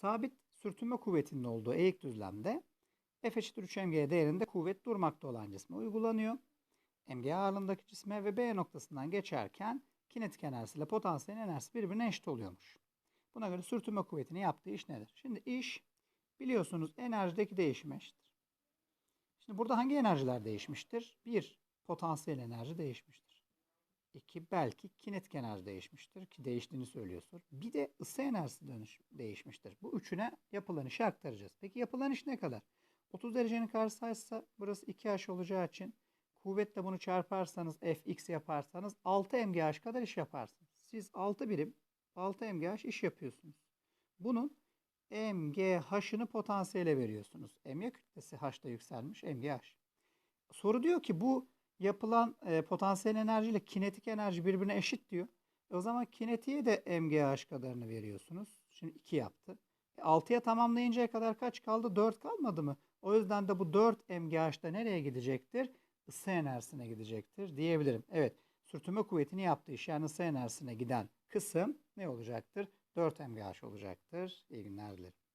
Sabit sürtünme kuvvetinin olduğu eğik düzlemde F eşittir 3 mg değerinde kuvvet durmakta olan cisme uygulanıyor. mg ağırlığındaki cisme ve B noktasından geçerken kinetik enerjisi ile potansiyel enerjisi birbirine eşit oluyormuş. Buna göre sürtünme kuvvetinin yaptığı iş nedir? Şimdi iş biliyorsunuz enerjideki değişime eşittir. Şimdi burada hangi enerjiler değişmiştir? 1. Potansiyel enerji değişmiştir. 2. Belki kinetik enerji değişmiştir ki değiştiğini söylüyorsun. Bir de ısı enerjisi dönüş değişmiştir. Bu üçüne yapılan işi aktaracağız. Peki yapılan iş ne kadar? 30 derecenin karşısıysa burası 2h olacağı için kuvvetle bunu çarparsanız fx yaparsanız 6 mgh kadar iş yaparsınız. Siz 6 birim 6 mgh iş yapıyorsunuz. Bunun mgh'ını potansiyele veriyorsunuz. Mg kütlesi h'da yükselmiş mgh. Soru diyor ki bu yapılan e, potansiyel enerji ile kinetik enerji birbirine eşit diyor. E o zaman kinetiğe de mgh kadarını veriyorsunuz. Şimdi 2 yaptı. E 6'ya tamamlayıncaya kadar kaç kaldı? 4 kalmadı mı? O yüzden de bu 4 mgh'da nereye gidecektir? Isı enerjisine gidecektir diyebilirim. Evet sürtünme kuvvetini yaptığı iş yani ısı enerjisine giden kısım ne olacaktır? 4 mgh olacaktır. İyi günler dilerim.